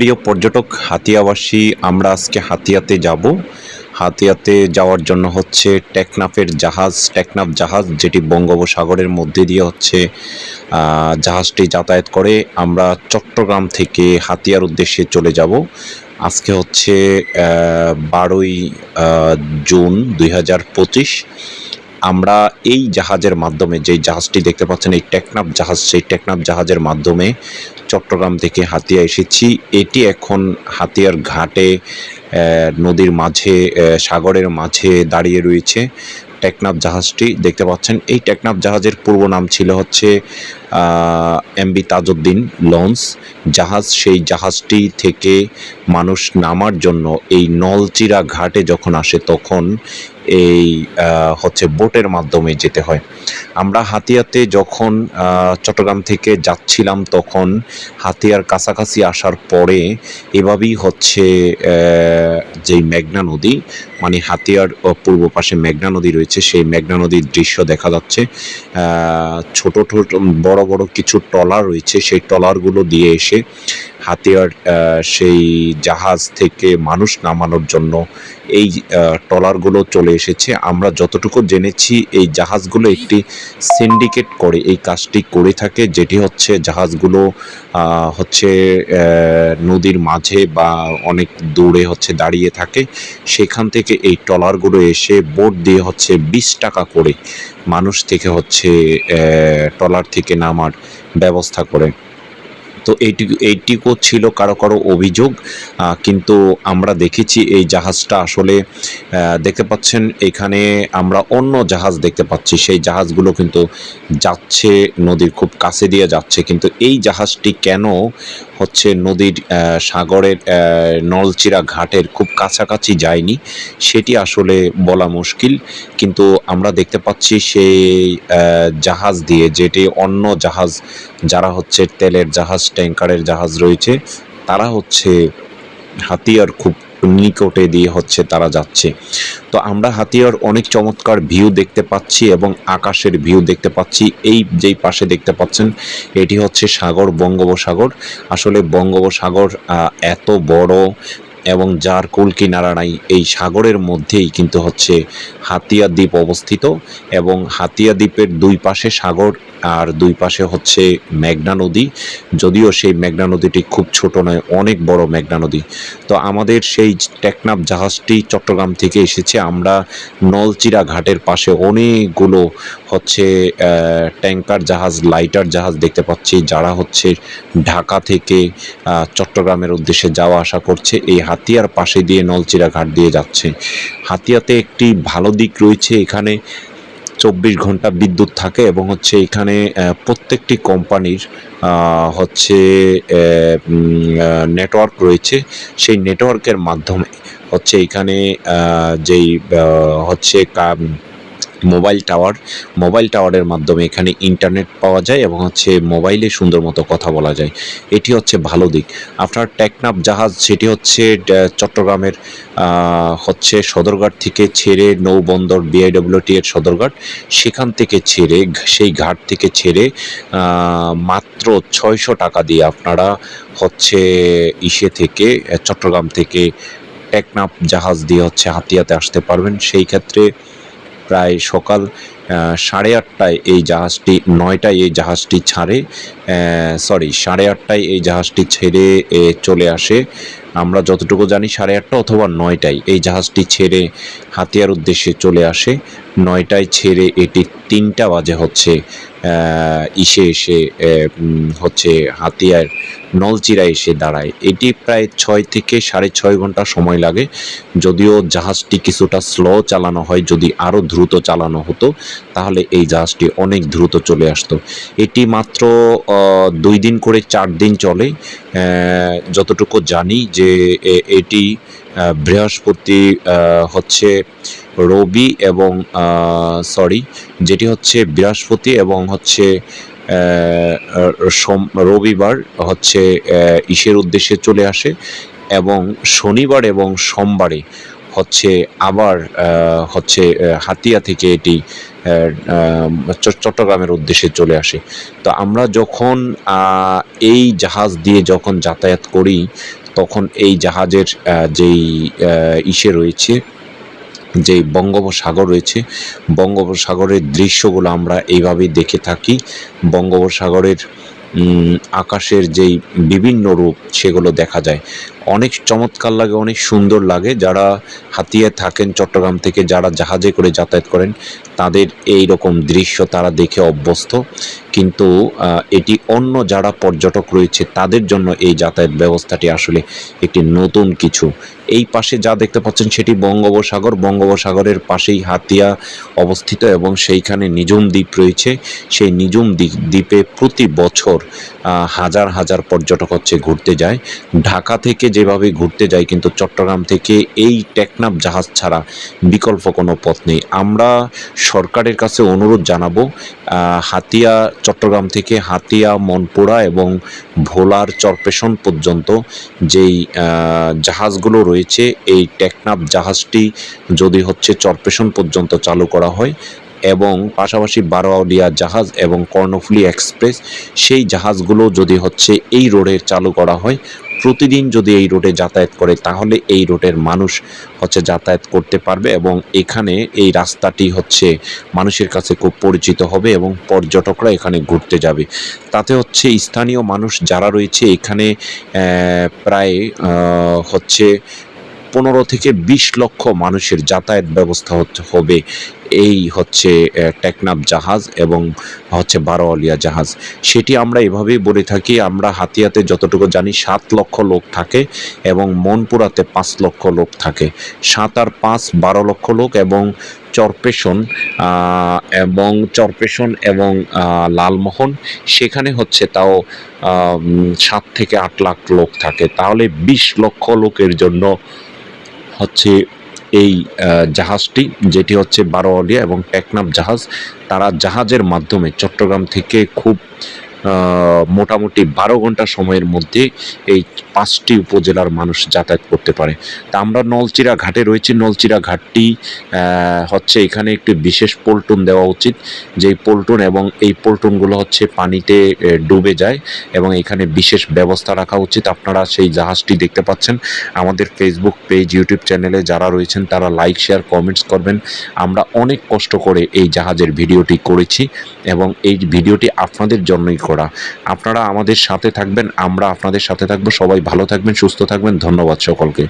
প্রিয় পর্যটক, হাতিয়াবাসী, আমরা আজকে হাতিয়াতে যাব। হাতিয়াতে যাওয়ার জন্য হচ্ছে টেকনাফের জাহাজ, টেকনাফ জাহাজ, যেটি বঙ্গোপসাগরের মধ্যে দিয়ে হচ্ছে জাহাজটি যাতায়াত করে। আমরা চট্টগ্রাম থেকে হাতিয়ার উদ্দেশ্যে চলে যাব। আজকে হচ্ছে বারোই জুন দুই হাজার পঁচিশ। আমরা এই জাহাজের মাধ্যমে, যেই জাহাজটি দেখতে পাচ্ছেন, এই টেকনাফ জাহাজ, সেই টেকনাফ জাহাজের মাধ্যমে চট্টগ্রাম থেকে হাতিয়া এসেছি। এটি এখন হাতিয়ার ঘাটে নদীর মাঝে সাগরের মাঝে দাঁড়িয়ে রয়েছে টেকনাফ জাহাজটি। দেখতে পাচ্ছেন, এই টেকনাফ জাহাজের পূর্ব নাম ছিল হচ্ছে এমবি তাজউদ্দিন লঞ্চ। জাহাজ, সেই জাহাজটি থেকে মানুষ নামার জন্য এই নলচিরা ঘাটে যখন আসে, তখন এই হচ্ছে বোটের মাধ্যমে যেতে হয়। আমরা হাতিয়াতে যখন চট্টগ্রাম থেকে যাচ্ছিলাম তখন হাতিয়ার কাছাকাছি আসার পরে এভাবেই হচ্ছে যেই মেঘনা নদী মানে হাতিয়ার পূর্ব পাশে মেঘনা নদী রয়েছে সেই মেঘনা নদীর দৃশ্য দেখা যাচ্ছে। ছোট ছোট বড় বড় কিছু ট্রলার রয়েছে সেই ট্রলারগুলো দিয়ে এসে হাতিয়ার সেই জাহাজ থেকে মানুষ নামানোর জন্য এই আহ, ট্রলারগুলো চলে এসেছে। আমরা যতটুকু জেনেছি এই জাহাজগুলো একটি সিন্ডিকেট করে, এই কাজটি করে থাকে, যেটি হচ্ছে জাহাজগুলো হচ্ছে নদীর মাঝে বা অনেক দূরে হচ্ছে দাঁড়িয়ে থাকে। সেখান থেকে এই ট্রলারগুলো এসে বোট দিয়ে হচ্ছে বিশ টাকা করে মানুষ থেকে হচ্ছে ট্রলার থেকে নামার ব্যবস্থা করে। তো এইটুকু এইটুকু ছিল কারও কারও অভিযোগ কিন্তু আমরা দেখেছি এই জাহাজটা আসলে দেখতে পাচ্ছেন এখানে আমরা অন্য জাহাজ দেখতে পাচ্ছি, সেই জাহাজগুলো কিন্তু যাচ্ছে নদীর খুব কাছে দিয়ে যাচ্ছে, কিন্তু এই জাহাজটি কেন হচ্ছে নদীর সাগরের নলচিরা ঘাটের খুব কাছাকাছি যায়নি, সেটি আসলে বলা মুশকিল, কিন্তু আমরা দেখতে পাচ্ছি সেই জাহাজ দিয়ে, যেটি অন্য জাহাজ, যারা হচ্ছে তেলের জাহাজ ট্যাঙ্কারের জাহাজ রয়েছে। তারা হচ্ছে হাতিয়ার খুব নিকটে দিয়ে হচ্ছে তারা যাচ্ছে। তো আমরা হাতিয়ার অনেক চমৎকার ভিউ দেখতে পাচ্ছি এবং আকাশের ভিউ দেখতে পাচ্ছি। এই যেই পাশে দেখতে পাচ্ছেন, এটি হচ্ছে সাগর, বঙ্গোপসাগর। আসলে বঙ্গোপসাগর এত বড় এবং যার কুল কিনারা নাই এই সাগরের মধ্যেই কিন্তু হচ্ছে হাতিয়া দ্বীপ অবস্থিত এবং হাতিয়া দ্বীপের দুই পাশে সাগর আর দুই পাশে হচ্ছে মেঘনা নদী। যদিও সেই মেঘনা নদীটি খুব ছোট নয়, অনেক বড় মেঘনা নদী। তো আমাদের সেই টেকনাফ জাহাজটি চট্টগ্রাম থেকে এসেছে। আমরা নলচিরা ঘাটের পাশে অনেকগুলো হচ্ছে ট্যাঙ্কার জাহাজ, লাইটার জাহাজ দেখতে পাচ্ছি, যারা হচ্ছে ঢাকা থেকে চট্টগ্রামের উদ্দেশ্যে যাওয়া আসা করছে। এই হাতিয়ার পাশে দিয়ে নলচিরা ঘাট দিয়ে যাচ্ছে। হাতিয়াতে একটি ভালো দিক রয়েছে, এখানে চব্বিশ ঘণ্টা বিদ্যুৎ থাকে এবং হচ্ছে এখানে প্রত্যেকটি কোম্পানির হচ্ছে নেটওয়ার্ক রয়েছে। সেই নেটওয়ার্কের মাধ্যমে হচ্ছে এখানে যেই হচ্ছে মোবাইল টাওয়ার। মোবাইল টাওয়ারের মাধ্যমে এখানে ইন্টারনেট পাওয়া যায় এবং হচ্ছে মোবাইলে সুন্দর মতো কথা বলা যায়। এটি হচ্ছে ভালো দিক। আপনার টেকনাফ জাহাজ, সেটি হচ্ছে চট্টগ্রামের হচ্ছে সদরঘাট থেকে ছেড়ে নৌবন্দর বিআইডব্লিউটি এর সদরঘাট, সেখান থেকে ছেড়ে সেই ঘাট থেকে ছেড়ে মাত্র ছয়শো টাকা দিয়ে আপনারা হচ্ছে ইসে থেকে চট্টগ্রাম থেকে টেকনাফ জাহাজ দিয়ে হচ্ছে হাতিয়াতে আসতে পারবেন। সেই ক্ষেত্রে প্রায় সকাল সাড়ে আটটায় এই জাহাজটি, নয়টায় এই জাহাজটি ছাড়ে সরি সাড়ে আটটায় এই জাহাজটি ছেড়ে চলে আসে। আমরা যতটুকু জানি সাড়ে আটটা অথবা নয়টায় এই জাহাজটি ছেড়ে হাতিয়ার উদ্দেশ্যে চলে আসে। নয়টায় ছেড়ে এটি তিনটা বাজে হচ্ছে ইসে এসে হচ্ছে হাতিয়ার নলচিরা এসে দাঁড়ায়। এটি প্রায় ছয় থেকে সাড়ে ছয় ঘণ্টা সময় লাগে। যদিও জাহাজটি কিছুটা স্লো চালানো হয়, যদি আরও দ্রুত চালানো হতো, তাহলে এই জাহাজটি অনেক দ্রুত চলে আসতো। এটি মাত্র দুই দিন করে চার দিন চলে। যতটুকু জানি যে এটি বৃহস্পতি হচ্ছে রবি এবং সরি যেটি হচ্ছে বৃহস্পতি এবং হচ্ছে রবিবার হচ্ছে ইসের উদ্দেশ্যে চলে আসে এবং শনিবার এবং সোমবারে হচ্ছে আবার হচ্ছে হাতিয়া থেকে এটি চট্টগ্রামের উদ্দেশ্যে চলে আসে। তো আমরা যখন এই জাহাজ দিয়ে যখন যাতায়াত করি তখন এই জাহাজের যেই ইসে রয়েছে যে বঙ্গোপসাগর রয়েছে, বঙ্গোপসাগরের দৃশ্যগুলো আমরা এইভাবে দেখে থাকি। বঙ্গোপসাগরের আকাশের যেই বিভিন্ন রূপ সেগুলো দেখা যায়। অনেক চমৎকার লাগে, অনেক সুন্দর লাগে। যারা হাতিয়ে থাকেন চট্টগ্রাম থেকে, যারা জাহাজে করে যাতায়াত করেন, তাদের এই রকম দৃশ্য তারা দেখে অভ্যস্ত। কিন্তু এটি অন্য যারা পর্যটক রয়েছে, তাদের জন্য এই যাতায়াত ব্যবস্থাটি আসলে একটি নতুন কিছু। এই পাশে যা দেখতে পাচ্ছেন, সেটি বঙ্গোপসাগর। বঙ্গোপসাগরের পাশেই হাতিয়া অবস্থিত এবং সেইখানে নিজুম দ্বীপ রয়েছে। সেই নিজুম দ্বীপ- প্রতি বছর হাজার হাজার পর্যটক হচ্ছে ঘুরতে যায়। ঢাকা থেকে যেভাবে ঘুরতে যায় কিন্তু চট্টগ্রাম থেকে এই টেকনাফ জাহাজ ছাড়া বিকল্প কোনো পথ নেই। আমরা সরকারের কাছে অনুরোধ জানাব হাতিয়া, চট্টগ্রাম থেকে হাতিয়া, মনপুরা এবং ভোলার চরপেশন পর্যন্ত যেই জাহাজগুলো রয়েছে, এই টেকনাফ জাহাজটি যদি হচ্ছে চরপেশন পর্যন্ত চালু করা হয় এবং পাশাপাশি বারোয়ালিয়া জাহাজ এবং কর্ণফুলি এক্সপ্রেস, সেই জাহাজগুলো যদি হচ্ছে এই রোডে চালু করা হয় প্রতিদিন যদি এই রোডে যাতায়াত করে, তাহলে এই রোডের মানুষ হচ্ছে যাতায়াত করতে পারবে এবং এখানে এই রাস্তাটি হচ্ছে মানুষের কাছে খুব পরিচিত হবে এবং পর্যটকরা এখানে ঘুরতে যাবে। তাতে হচ্ছে স্থানীয় মানুষ যারা রয়েছে, এখানে প্রায় হচ্ছে পনেরো থেকে বিশ লক্ষ মানুষের যাতায়াত ব্যবস্থা হবে। এই হচ্ছে টেকনাফ জাহাজ এবং হচ্ছে বারোয়ালিয়া জাহাজ। সেটি আমরা এভাবেই বলে থাকি, আমরা হাতিয়াতে যতটুকু জানি সাত লক্ষ লোক থাকে এবং মনপুরাতে পাঁচ লক্ষ লোক থাকে। সাত আর পাঁচ বারো লক্ষ লোক এবং চরপেশন এবং চরপেশন এবং লালমোহন, সেখানে হচ্ছে তাও সাত থেকে আট লাখ লোক থাকে। তাহলে বিশ লক্ষ লোকের জন্য হচ্ছে এই জাহাজটি যেটি হচ্ছে বারোয়ালিয়া এবং টেকনাফ জাহাজ তারা জাহাজের মাধ্যমে চট্টগ্রাম থেকে খুব মোটামুটি বারো ঘণ্টা সময়ের মধ্যে এই পাঁচটি উপজেলার মানুষ যাতায়াত করতে পারে। তা আমরা নলচিরা ঘাটে রয়েছি। নলচিরা ঘাটটি হচ্ছে এখানে একটি বিশেষ পল্টন দেওয়া উচিত। যেই পল্টন এবং এই পল্টনগুলো হচ্ছে পানিতে ডুবে যায় এবং এখানে বিশেষ ব্যবস্থা রাখা উচিত। আপনারা সেই জাহাজটি দেখতে পাচ্ছেন। আমাদের ফেসবুক পেজ ইউটিউব চ্যানেলে যারা রয়েছেন, তারা লাইক শেয়ার কমেন্টস করবেন। আমরা অনেক কষ্ট করে এই জাহাজের ভিডিওটি করেছি এবং এই ভিডিওটি আপনাদের জন্যই করা। আপনারা আমাদের সাথে থাকবেন, আমরা আপনাদের সাথে থাকব। সবাই ভালো থাকবেন, সুস্থ থাকবেন। ধন্যবাদ সকলকে।